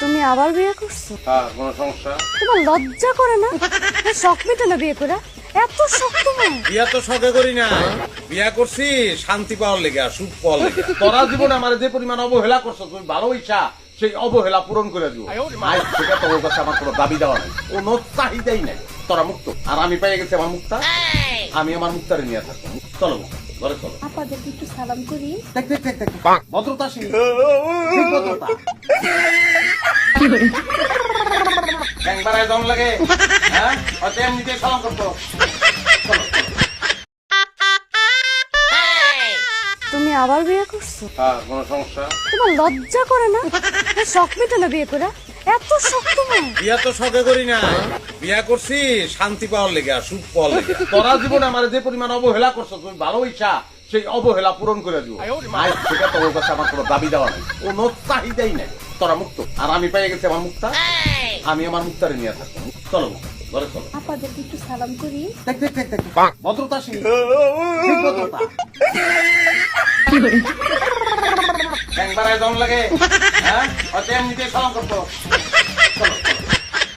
তুমি আবার বিয়ে করছ? হ্যাঁ কোনো সমস্যা? তোমার লজ্জা করে না? শখ মেটে না বিয়ে করে? এত শখ তোমার। বিয়া তো শখে করি না বিয়া করছি শান্তি পাওয়ার লেগে আর সুখ পাওয়ার লেগে। তোরা জীবনে আমার যে পরিমাণ অবহেলা করছ তুমি ভালো ইচ্ছা সেই অবহেলা পূরণ করে দিও। আজ থেকে তোর কাছে আমার কোনো দাবি দেওয়া নাই। কোনো চাহিদাই নাই। তোরা মুক্ত। আর আমি পেয়ে গেছি আমার মুক্তা। আমি আমার মুক্তারে নিয়ে থাকব। চলো ঘরে চলো। আপাদেরকে একটু সালাম করি। দেখ দেখ দেখ দেখ। ভদ্রতা ঠিক ভদ্রতা। ব্যাং দম লাগে হ্যাঁ? হয়তো এমনিতে সালাম করতো তুমি আবার বিয়ে করছ? হ্যাঁ কোনো সমস্যা? তোমার লজ্জা করে না? শখ মেটে না বিয়ে করে? এত শখ তোমার। বিয়া তো শখে করি না বিয়া করছি শান্তি পাওয়ার লেগে সুখ পাওয়ার লেগে। তোরা জীবনে আমার যে পরিমাণ অবহেলা করছ তুমি ভালো ইচ্ছা সেই অবহেলা পূরণ করে দিও। থেকে তোর কাছে আমার কোনো দাবি দেওয়া নাই। কোনো চাহিদাই নাই। তোরা মুক্ত। আর আমি পাই গেছি আমার মুক্তা। আমি আমার মুক্তারে নিয়ে থাকব। চলো ঘরে চলো। একটু সালাম করি। দেখ দেখ দেখ দেখ। ভদ্রতা শিখ ভদ্রতা। ব্যাং বাড়ায় দম লাগে। হ্যাঁ? সালাম করতো চলো।